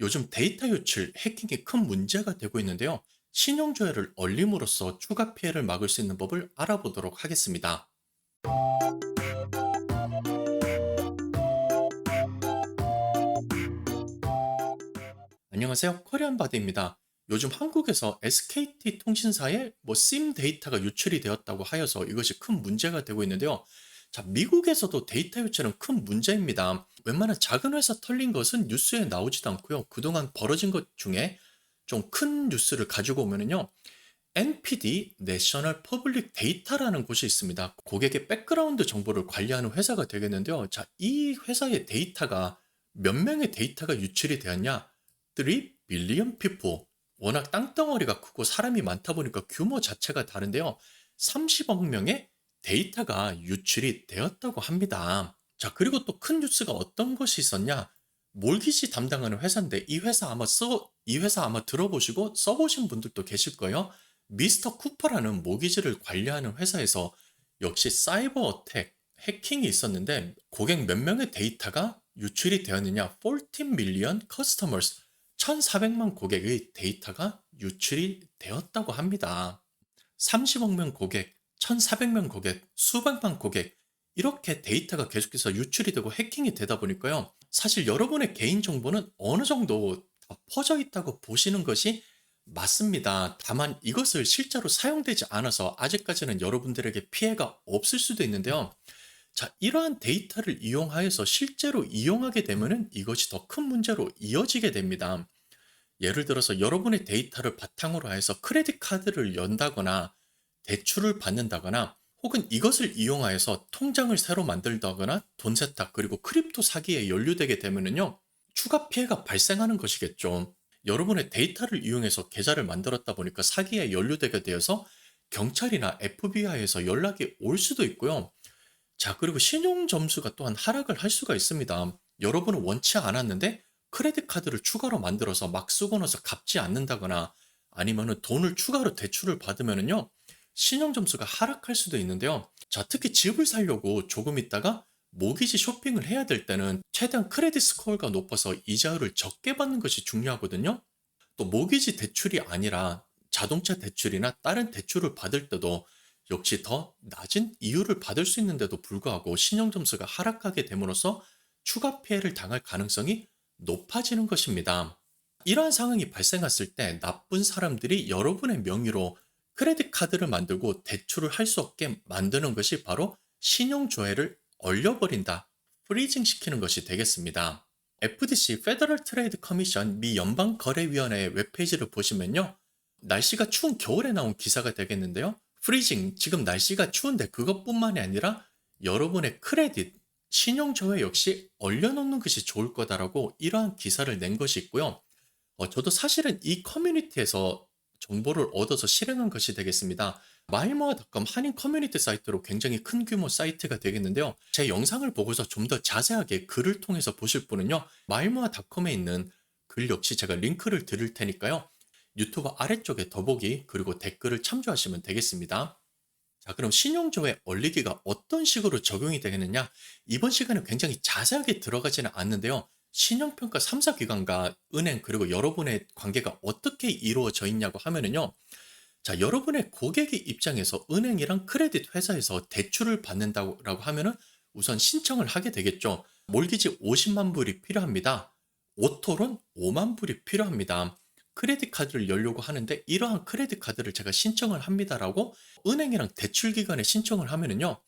요즘 데이터 유출, 해킹이 큰 문제가 되고 있는데요. 신용조회를 얼림으로써 추가 피해를 막을 수 있는 법을 알아보도록 하겠습니다. 안녕하세요. 코리안바드입니다. 요즘 한국에서 SKT 통신사에 뭐심 데이터가 유출이 되었다고 하여서 이것이 큰 문제가 되고 있는데요. 자, 미국에서도 데이터 유출은 큰 문제입니다. 웬만한 작은 회사 털린 것은 뉴스에 나오지도 않고요. 그동안 벌어진 것 중에 좀 큰 뉴스를 가지고 오면은요. NPD, National Public Data라는 곳이 있습니다. 고객의 백그라운드 정보를 관리하는 회사가 되겠는데요. 자, 이 회사의 데이터가 몇 명의 데이터가 유출이 되었냐? 3 billion people. 워낙 땅덩어리가 크고 사람이 많다 보니까 규모 자체가 다른데요. 30억 명의 데이터가 유출이 되었다고 합니다. 자, 그리고 또 큰 뉴스가 어떤 것이 있었냐? 몰기지 담당하는 회사인데 이 회사 아마 써, 이 회사 아마 들어보시고 써보신 분들도 계실 거예요. 미스터 쿠퍼라는 모기지를 관리하는 회사에서 역시 사이버 어택, 해킹이 있었는데 고객 몇 명의 데이터가 유출이 되었느냐? 14 million customers, 1,400만 고객의 데이터가 유출이 되었다고 합니다. 30억 명 고객, 1,400명 고객, 수백만 고객, 이렇게 데이터가 계속해서 유출이 되고 해킹이 되다 보니까요. 사실 여러분의 개인정보는 어느 정도 다 퍼져 있다고 보시는 것이 맞습니다. 다만 이것을 실제로 사용되지 않아서 아직까지는 여러분들에게 피해가 없을 수도 있는데요. 자, 이러한 데이터를 이용하여서 실제로 이용하게 되면은 이것이 더 큰 문제로 이어지게 됩니다. 예를 들어서 여러분의 데이터를 바탕으로 해서 크레딧 카드를 연다거나 대출을 받는다거나 혹은 이것을 이용하여서 통장을 새로 만들다거나 돈 세탁 그리고 크립토 사기에 연루되게 되면은요. 추가 피해가 발생하는 것이겠죠. 여러분의 데이터를 이용해서 계좌를 만들었다 보니까 사기에 연루되게 되어서 경찰이나 FBI에서 연락이 올 수도 있고요. 자, 그리고 신용 점수가 또한 하락을 할 수가 있습니다. 여러분은 원치 않았는데 크레딧 카드를 추가로 만들어서 막 쓰고 나서 갚지 않는다거나 아니면은 돈을 추가로 대출을 받으면은요. 신용 점수가 하락할 수도 있는데요. 자, 특히 집을 사려고 조금 있다가 모기지 쇼핑을 해야 될 때는 최대한 크레딧 스코어가 높아서 이자율을 적게 받는 것이 중요하거든요. 또 모기지 대출이 아니라 자동차 대출이나 다른 대출을 받을 때도 역시 더 낮은 이율을 받을 수 있는데도 불구하고 신용 점수가 하락하게 됨으로써 추가 피해를 당할 가능성이 높아지는 것입니다. 이러한 상황이 발생했을 때 나쁜 사람들이 여러분의 명의로 크레딧 카드를 만들고 대출을 할 수 없게 만드는 것이 바로 신용 조회를 얼려버린다, 프리징 시키는 것이 되겠습니다. FTC Federal Trade Commission 미 연방 거래위원회 웹페이지를 보시면요. 날씨가 추운 겨울에 나온 기사가 되겠는데요. 프리징, 지금 날씨가 추운데 그것뿐만이 아니라 여러분의 크레딧, 신용조회 역시 얼려놓는 것이 좋을 거다라고 이러한 기사를 낸 것이 있고요. 어, 저도 사실은 이 커뮤니티에서 정보를 얻어서 실행한 것이 되겠습니다. 마일모아닷컴 한인 커뮤니티 사이트로 굉장히 큰 규모 사이트가 되겠는데요. 제 영상을 보고서 좀 더 자세하게 글을 통해서 보실 분은요. 마일모아닷컴에 있는 글 역시 제가 링크를 드릴 테니까요. 유튜브 아래쪽에 더보기 그리고 댓글을 참조하시면 되겠습니다. 자, 그럼 신용조회 얼리기가 어떤 식으로 적용이 되겠느냐? 이번 시간에 굉장히 자세하게 들어가지는 않는데요. 신용평가 3사 기관과 은행 그리고 여러분의 관계가 어떻게 이루어져 있냐고 하면은요. 자, 여러분의 고객의 입장에서 은행이랑 크레딧 회사에서 대출을 받는다고 하면은 우선 신청을 하게 되겠죠. 몰기지 50만 불이 필요합니다. 오토론 5만 불이 필요합니다. 크레딧 카드를 열려고 하는데 이러한 크레딧 카드를 제가 신청을 합니다라고 은행이랑 대출 기관에 신청을 하면은요.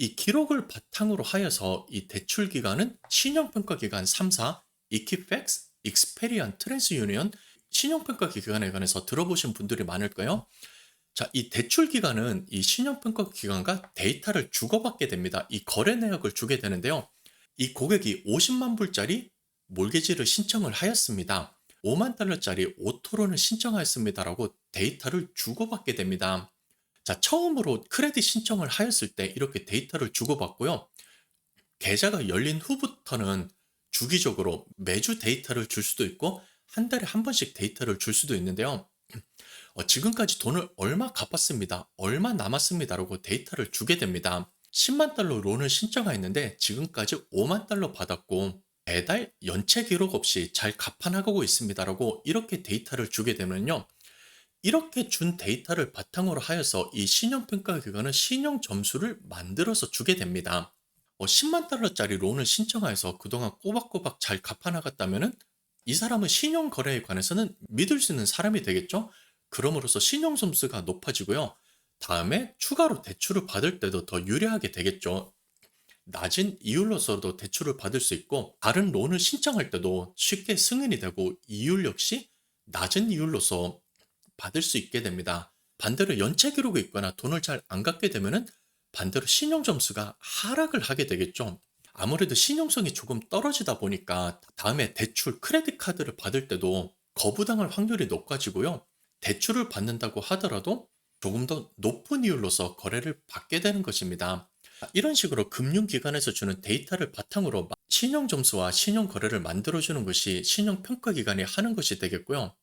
이 기록을 바탕으로 하여서 이 대출 기관은 신용평가 기관 3사, 이키팩스, 익스페리안, 트랜스유니언 신용평가 기관에 관해서 들어보신 분들이 많을까요? 자, 이 대출 기관은 이 신용평가 기관과 데이터를 주고받게 됩니다. 이 거래 내역을 주게 되는데요. 이 고객이 50만 불짜리 몰개지를 신청을 하였습니다. 5만 달러짜리 오토론을 신청하였습니다라고 데이터를 주고받게 됩니다. 자, 처음으로 크레딧 신청을 하였을 때 이렇게 데이터를 주고받고요. 계좌가 열린 후부터는 주기적으로 매주 데이터를 줄 수도 있고 한 달에 한 번씩 데이터를 줄 수도 있는데요. 어, 지금까지 돈을 얼마 갚았습니다. 얼마 남았습니다라고 데이터를 주게 됩니다. 10만 달러 론을 신청하였는데 지금까지 5만 달러 받았고 배달 연체 기록 없이 잘 갚아나가고 있습니다라고 이렇게 데이터를 주게 되면요. 이렇게 준 데이터를 바탕으로 하여서 이 신용평가 기관은 신용 점수를 만들어서 주게 됩니다. 어, 10만 달러짜리 론을 신청하여서 그동안 꼬박꼬박 잘 갚아나갔다면은 이 사람은 신용 거래에 관해서는 믿을 수 있는 사람이 되겠죠? 그럼으로써 신용 점수가 높아지고요. 다음에 추가로 대출을 받을 때도 더 유리하게 되겠죠. 낮은 이율로서도 대출을 받을 수 있고 다른 론을 신청할 때도 쉽게 승인이 되고 이율 역시 낮은 이율로서 받을 수 있게 됩니다. 반대로 연체 기록이 있거나 돈을 잘 안 갚게 되면은 반대로 신용 점수가 하락을 하게 되겠죠. 아무래도 신용성이 조금 떨어지다 보니까 다음에 대출 크레딧 카드를 받을 때도 거부당할 확률이 높아지고요. 대출을 받는다고 하더라도 조금 더 높은 이율로서 거래를 받게 되는 것입니다. 이런 식으로 금융기관에서 주는 데이터를 바탕으로 신용 점수와 신용 거래를 만들어주는 것이 신용 평가 기관이 하는 것이 되겠고요.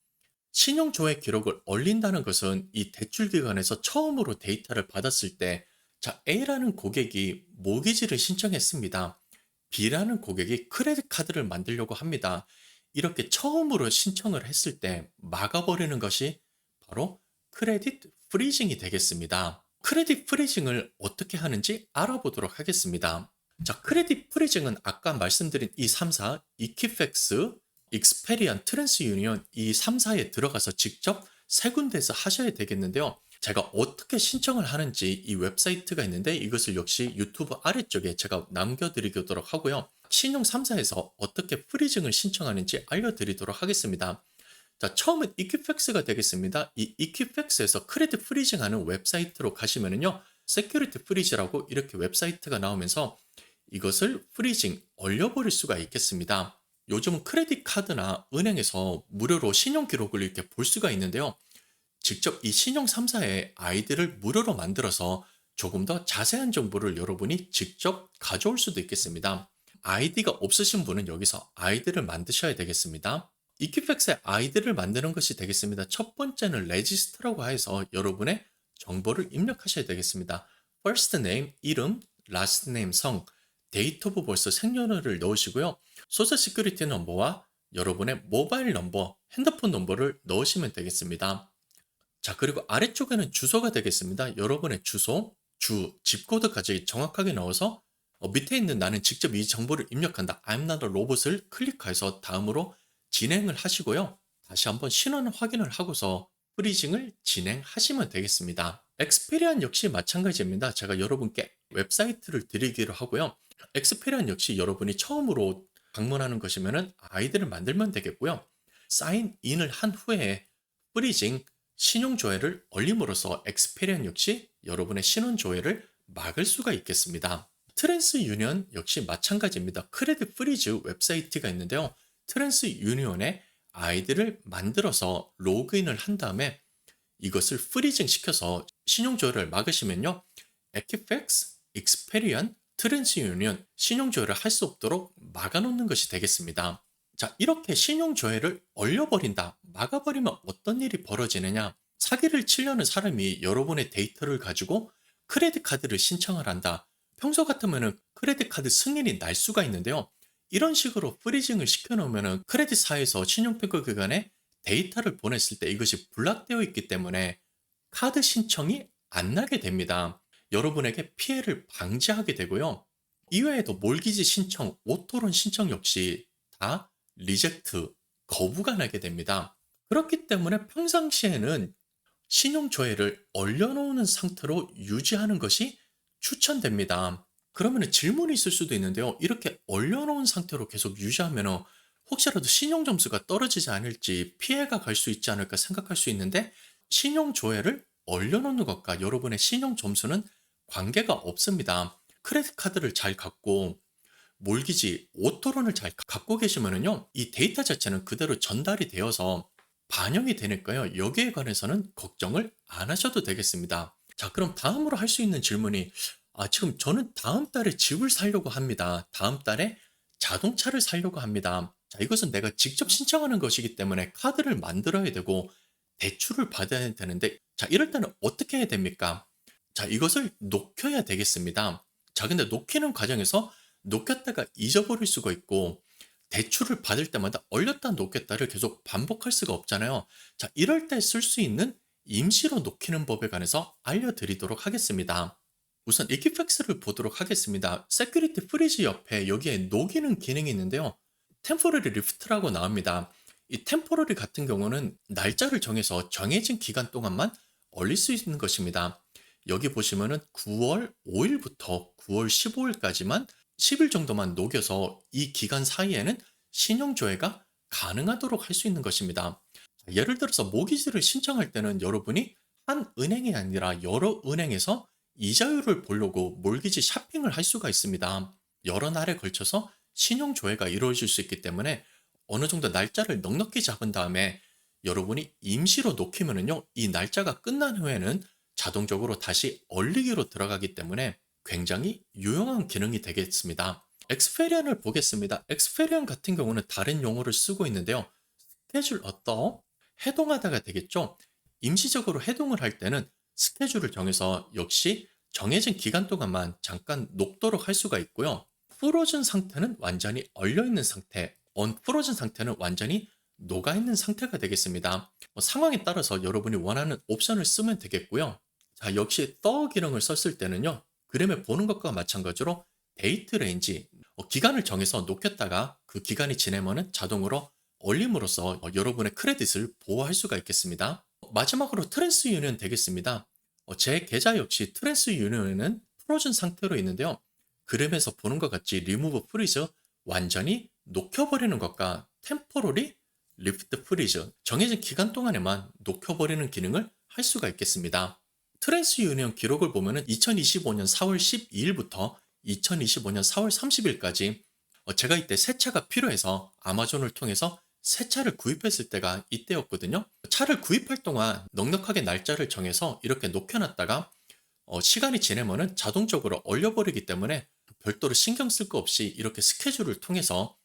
신용조회 기록을 올린다는 것은 이 대출 기관에서 처음으로 데이터를 받았을 때, 자, A라는 고객이 모기지를 신청했습니다. B라는 고객이 크레딧 카드를 만들려고 합니다. 이렇게 처음으로 신청을 했을 때 막아버리는 것이 바로 크레딧 프리징이 되겠습니다. 크레딧 프리징을 어떻게 하는지 알아보도록 하겠습니다. 자, 크레딧 프리징은 아까 말씀드린 이 3사, 이키팩스, 익스페리안, 트랜스 유니언 이 3사에 들어가서 직접 세 군데에서 하셔야 되겠는데요. 제가 어떻게 신청을 하는지 이 웹사이트가 있는데 이것을 역시 유튜브 아래쪽에 제가 남겨드리도록 하고요. 신용 3사에서 어떻게 프리징을 신청하는지 알려드리도록 하겠습니다. 자, 처음은 이퀴팩스가 되겠습니다. 이 이퀴팩스에서 크레딧 프리징하는 웹사이트로 가시면은요. 세큐리티 프리즈라고 이렇게 웹사이트가 나오면서 이것을 프리징 올려버릴 수가 있겠습니다. 요즘은 크레딧 카드나 은행에서 무료로 신용 기록을 이렇게 볼 수가 있는데요. 직접 이 신용 3사의 아이디를 무료로 만들어서 조금 더 자세한 정보를 여러분이 직접 가져올 수도 있겠습니다. 아이디가 없으신 분은 여기서 아이디를 만드셔야 되겠습니다. 이퀴팩스의 아이디를 만드는 것이 되겠습니다. 첫 번째는 레지스트라고 해서 여러분의 정보를 입력하셔야 되겠습니다. first name, 이름, last name, 성, 데이트 오브 벌스 생년월일을 넣으시고요. 소셜 시큐리티 넘버와 여러분의 모바일 넘버, 핸드폰 넘버를 넣으시면 되겠습니다. 자, 그리고 아래쪽에는 주소가 되겠습니다. 여러분의 주소, 주, 집코드까지 정확하게 넣어서 어, 밑에 있는 나는 직접 이 정보를 입력한다. I'm not a robot을 클릭해서 다음으로 진행을 하시고요. 다시 한번 신원 확인을 하고서 프리징을 진행하시면 되겠습니다. 엑스페리안 역시 마찬가지입니다. 제가 여러분께 웹사이트를 드리기로 하고요. 엑스페리안 역시 여러분이 처음으로 방문하는 것이면 아이디를 만들면 되겠고요. 사인인을 한 후에 프리징 신용조회를 올림으로써 엑스페리안 역시 여러분의 신원조회를 막을 수가 있겠습니다. 트랜스 유니언 역시 마찬가지입니다. 크레딧 프리즈 웹사이트가 있는데요. 트랜스 유니온의 아이디를 만들어서 로그인을 한 다음에 이것을 프리징 시켜서 신용조회를 막으시면요. 에키팩스, 익스페리언, 트랜스 유니온 신용조회를 할 수 없도록 막아놓는 것이 되겠습니다. 자, 이렇게 신용조회를 얼려버린다, 막아버리면 어떤 일이 벌어지느냐? 사기를 치려는 사람이 여러분의 데이터를 가지고 크레딧 카드를 신청을 한다. 평소 같으면 크레딧 카드 승인이 날 수가 있는데요. 이런 식으로 프리징을 시켜놓으면 크레딧사에서 신용평가 기관에 데이터를 보냈을 때 이것이 블락되어 있기 때문에 카드 신청이 안 나게 됩니다. 여러분에게 피해를 방지하게 되고요. 이외에도 몰기지 신청, 오토론 신청 역시 다 리젝트, 거부가 나게 됩니다. 그렇기 때문에 평상시에는 신용조회를 올려놓는 상태로 유지하는 것이 추천됩니다. 그러면 질문이 있을 수도 있는데요. 이렇게 올려놓은 상태로 계속 유지하면 혹시라도 신용 점수가 떨어지지 않을지 피해가 갈 수 있지 않을까 생각할 수 있는데 신용 조회를 올려놓는 것과 여러분의 신용 점수는 관계가 없습니다. 크레딧 카드를 잘 갖고 몰기지 오토론을 잘 갖고 계시면은요 이 데이터 자체는 그대로 전달이 되어서 반영이 되니까요 여기에 관해서는 걱정을 안 하셔도 되겠습니다. 자 그럼 다음으로 할 수 있는 질문이 아 지금 저는 다음 달에 집을 사려고 합니다. 다음 달에 자동차를 사려고 합니다. 자 이것은 내가 직접 신청하는 것이기 때문에 카드를 만들어야 되고 대출을 받아야 되는데 자 이럴 때는 어떻게 해야 됩니까? 자 이것을 녹여야 되겠습니다. 자 근데 녹이는 과정에서 녹였다가 잊어버릴 수가 있고 대출을 받을 때마다 올렸다 놓겠다를 계속 반복할 수가 없잖아요. 자, 이럴 때 쓸 수 있는 임시로 놓기는 법에 관해서 알려드리도록 하겠습니다. 우선 이키팩스를 보도록 하겠습니다. 세큐리티 프리즈 옆에 여기에 녹이는 기능이 있는데요. 템포러리 리프트라고 나옵니다. 이 템포러리 같은 경우는 날짜를 정해서 정해진 기간 동안만 올릴 수 있는 것입니다. 여기 보시면은 9월 5일부터 9월 15일까지만 10일 정도만 녹여서 이 기간 사이에는 신용조회가 가능하도록 할 수 있는 것입니다. 예를 들어서 모기지를 신청할 때는 여러분이 한 은행이 아니라 여러 은행에서 이자율을 보려고 몰기지 샤핑을 할 수가 있습니다. 여러 날에 걸쳐서 신용조회가 이루어질 수 있기 때문에 어느 정도 날짜를 넉넉히 잡은 다음에 여러분이 임시로 놓기면은요, 이 날짜가 끝난 후에는 자동적으로 다시 얼리기로 들어가기 때문에 굉장히 유용한 기능이 되겠습니다. 엑스페리언을 보겠습니다. 엑스페리언 같은 경우는 다른 용어를 쓰고 있는데요. 스케줄 어떠? 해동하다가 되겠죠? 임시적으로 해동을 할 때는 스케줄을 정해서 역시 정해진 기간 동안만 잠깐 녹도록 할 수가 있고요. 풀어진 상태는 완전히 얼려있는 상태, 언풀어진 상태는 완전히 녹아있는 상태가 되겠습니다. 뭐 상황에 따라서 여러분이 원하는 옵션을 쓰면 되겠고요. 자, 역시 더 기능을 썼을 때는요. 그림에 보는 것과 마찬가지로 데이트 레인지, 어, 기간을 정해서 녹였다가 그 기간이 지나면은 자동으로 올림으로써 어, 여러분의 크레딧을 보호할 수가 있겠습니다. 마지막으로 트랜스 유니언 되겠습니다. 어, 제 계좌 역시 트랜스 유니언은 풀어진 상태로 있는데요. 그림에서 보는 것 같이 리무브 프리즈 완전히 녹여버리는 것과 템포러리 리프트 프리즈 정해진 기간 동안에만 녹여버리는 기능을 할 수가 있겠습니다. 트랜스 유니언 기록을 보면은 2025년 4월 12일부터 2025년 4월 30일까지 제가 이때 새 차가 필요해서 아마존을 통해서 새 차를 구입했을 때가 이때였거든요. 차를 구입할 동안 넉넉하게 날짜를 정해서 이렇게 녹여놨다가 어, 시간이 지나면은 자동적으로 얼려버리기 때문에 별도로 신경 쓸 거 없이 이렇게 스케줄을 통해서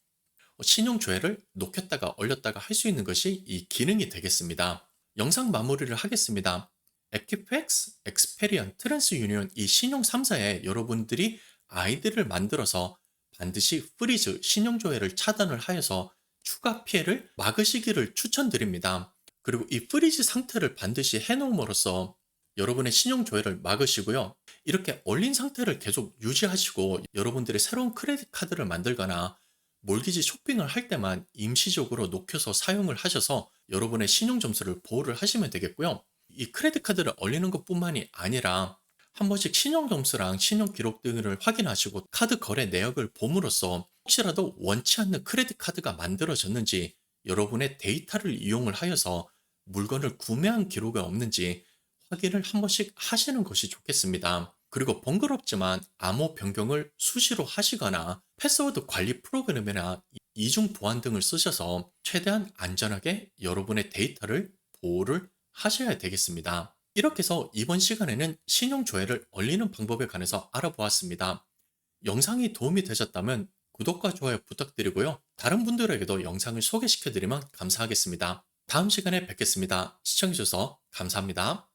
신용 조회를 녹였다가 올렸다가 할 수 있는 것이 이 기능이 되겠습니다. 영상 마무리를 하겠습니다. 에키팩스, 엑스페리언, 트랜스 유니온 이 신용 3사에 여러분들이 아이디를 만들어서 반드시 프리즈 신용조회를 차단을 하여서 추가 피해를 막으시기를 추천드립니다. 그리고 이 프리즈 상태를 반드시 해놓음으로써 여러분의 신용조회를 막으시고요. 이렇게 올린 상태를 계속 유지하시고 여러분들이 새로운 크레딧 카드를 만들거나 몰기지 쇼핑을 할 때만 임시적으로 녹여서 사용을 하셔서 여러분의 신용 점수를 보호를 하시면 되겠고요. 이 크레딧 카드를 올리는 것뿐만이 아니라 한 번씩 신용 점수랑 신용 기록 등을 확인하시고 카드 거래 내역을 봄으로써 혹시라도 원치 않는 크레딧 카드가 만들어졌는지 여러분의 데이터를 이용을 하여서 물건을 구매한 기록이 없는지 확인을 한 번씩 하시는 것이 좋겠습니다. 그리고 번거롭지만 암호 변경을 수시로 하시거나 패스워드 관리 프로그램이나 이중 보안 등을 쓰셔서 최대한 안전하게 여러분의 데이터를 보호를 하셔야 되겠습니다. 이렇게 해서 이번 시간에는 신용조회를 올리는 방법에 관해서 알아보았습니다. 영상이 도움이 되셨다면 구독과 좋아요 부탁드리고요. 다른 분들에게도 영상을 소개시켜드리면 감사하겠습니다. 다음 시간에 뵙겠습니다. 시청해주셔서 감사합니다.